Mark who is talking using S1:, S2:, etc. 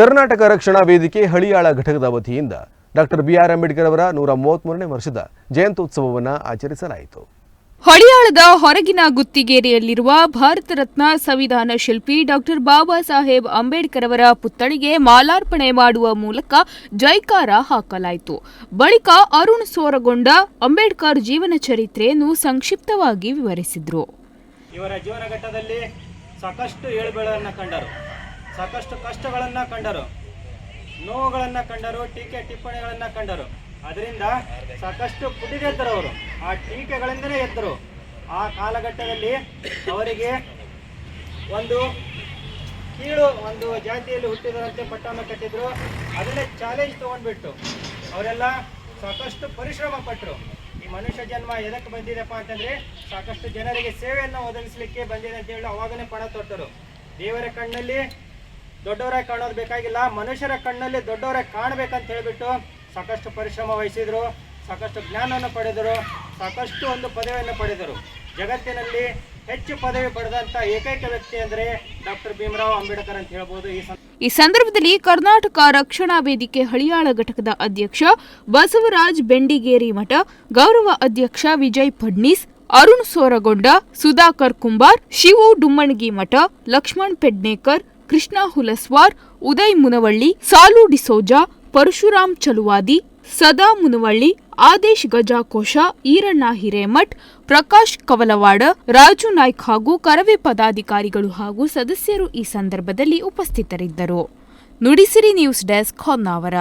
S1: ಕರ್ನಾಟಕ ರಕ್ಷಣಾ ವೇದಿಕೆ ಹಳಿಯಾಳ ಘಟಕದ ವತಿಯಿಂದ ಡಾಕ್ಟರ್ ಬಿಆರ್ ಅಂಬೇಡ್ಕರ್ ಅವರ ನೂರ ಮೂವತ್ಮೂರನೇ ವರ್ಷದ ಜಯಂತ್ಯುತ್ಸವವನ್ನು ಆಚರಿಸಲಾಯಿತು.
S2: ಹಳಿಯಾಳದ ಹೊರಗಿನ ಗುತ್ತಿಗೆರೆಯಲ್ಲಿರುವ ಭಾರತ ರತ್ನ ಸಂವಿಧಾನ ಶಿಲ್ಪಿ ಡಾಕ್ಟರ್ ಬಾಬಾ ಸಾಹೇಬ್ ಅಂಬೇಡ್ಕರ್ ಅವರ ಪುತ್ಥಳಿಗೆ ಮಾಲಾರ್ಪಣೆ ಮಾಡುವ ಮೂಲಕ ಜೈಕಾರ ಹಾಕಲಾಯಿತು. ಬಳಿಕ ಅರುಣ್ ಸೋರಗೊಂಡ ಅಂಬೇಡ್ಕರ್ ಜೀವನ ಚರಿತ್ರೆಯನ್ನು ಸಂಕ್ಷಿಪ್ತವಾಗಿ ವಿವರಿಸಿದ್ರು.
S3: ಇವರ ಜೀವನ ಘಟ್ಟದಲ್ಲಿ ಸಾಕಷ್ಟು ಏಳುಬೀಳನ್ನು ಕಂಡರು. ಸಾಕಷ್ಟು ಕಷ್ಟಗಳನ್ನು ಕಂಡರು. ನೋವುಗಳನ್ನು ಕಂಡರು, ಟೀಕೆ ಟಿಪ್ಪಣಿಗಳನ್ನು ಕಂಡರು. ಅದರಿಂದ ಸಾಕಷ್ಟು ಪುಟಿಗೆದ್ದರು ಅವರು. ಆ ಟೀಕೆಗಳಿಂದಲೇ ಎದ್ದರು. ಆ ಕಾಲಘಟ್ಟದಲ್ಲಿ ಅವರಿಗೆ ಒಂದು ಕೀಳು ಒಂದು ಜಾತಿಯಲ್ಲಿ ಹುಟ್ಟಿದರಂತೆ ಪಟ್ಟವನ್ನು ಕಟ್ಟಿದ್ರು. ಅದನ್ನೇ ಚಾಲೆಂಜ್ ತಗೊಂಡ್ಬಿಟ್ಟು ಅವರೆಲ್ಲ ಸಾಕಷ್ಟು ಪರಿಶ್ರಮ ಪಟ್ಟರು ಈ ಮನುಷ್ಯ ಜನ್ಮ ಎದಕ್ಕೆ ಬಂದಿದೆಪ್ಪ ಅಂತಂದ್ರೆ ಸಾಕಷ್ಟು ಜನರಿಗೆ ಸೇವೆಯನ್ನು ಒದಗಿಸಲಿಕ್ಕೆ ಬಂದಿದೆ ಅಂತ ಹೇಳಿ ಅವಾಗನೇ ಪಣ ತೊಟ್ಟರು. ದೇವರ ಕಣ್ಣಲ್ಲಿ ದೊಡ್ಡವರಾಗಿ ಕಾಣೋದು ಬೇಕಾಗಿಲ್ಲ, ಮನುಷ್ಯರ ಕಣ್ಣಲ್ಲಿ ದೊಡ್ಡವರಾಗಿ ಕಾಣಬೇಕಂತ ಹೇಳಿಬಿಟ್ಟು ಸಾಕಷ್ಟು ಪರಿಶ್ರಮ ವಹಿಸಿದರು, ಸಾಕಷ್ಟು ಜ್ಞಾನವನ್ನು ಪಡೆದರು, ಸಾಕಷ್ಟು ಒಂದು ಪದವಿಯನ್ನು ಪಡೆದರು. ಜಗತ್ತಿನಲ್ಲಿ ಹೆಚ್ಚು ಪದವಿ ಪಡೆದಂತ ಏಕೈಕ ವ್ಯಕ್ತಿ ಅಂದರೆ ಡಾಕ್ಟರ್ ಭೀಮರಾವ್ ಅಂಬೇಡ್ಕರ್ ಅಂತ ಹೇಳ್ಬೋದು. ಈ
S2: ಈ ಸಂದರ್ಭದಲ್ಲಿ ಕರ್ನಾಟಕ ರಕ್ಷಣಾ ವೇದಿಕೆ ಹಳಿಯಾಳ ಘಟಕದ ಅಧ್ಯಕ್ಷ ಬಸವರಾಜ್ ಬೆಂಡಿಗೇರಿ ಮಠ ಗೌರವ ಅಧ್ಯಕ್ಷ ವಿಜಯ್ ಫಡ್ನೀಸ್, ಅರುಣ್ ಸೋರಗೊಂಡ, ಸುಧಾಕರ್ ಕುಂಬಾರ್, ಶಿವು ಡುಮ್ಮಣಗಿ ಮಠ ಲಕ್ಷ್ಮಣ್ ಪೆಡ್ನೇಕರ್ ಕೃಷ್ಣ ಹುಲಸ್ವಾರ್, ಉದಯ್ ಮುನವಳ್ಳಿ, ಸಾಲು ಡಿಸೋಜಾ, ಪರಶುರಾಮ್ ಚಲುವಾದಿ, ಸದಾ ಮುನವಳ್ಳಿ, ಆದೇಶ್ ಗಜಾಕೋಶ, ಈರಣ್ಣ ಹಿರೇಮಠ್, ಪ್ರಕಾಶ್ ಕವಲವಾಡ, ರಾಜು ನಾಯ್ಕ್ ಹಾಗೂ ಕರವೇ ಪದಾಧಿಕಾರಿಗಳು ಹಾಗೂ ಸದಸ್ಯರು ಈ ಸಂದರ್ಭದಲ್ಲಿ ಉಪಸ್ಥಿತರಿದ್ದರು. Nudisiri news desk Honnavar.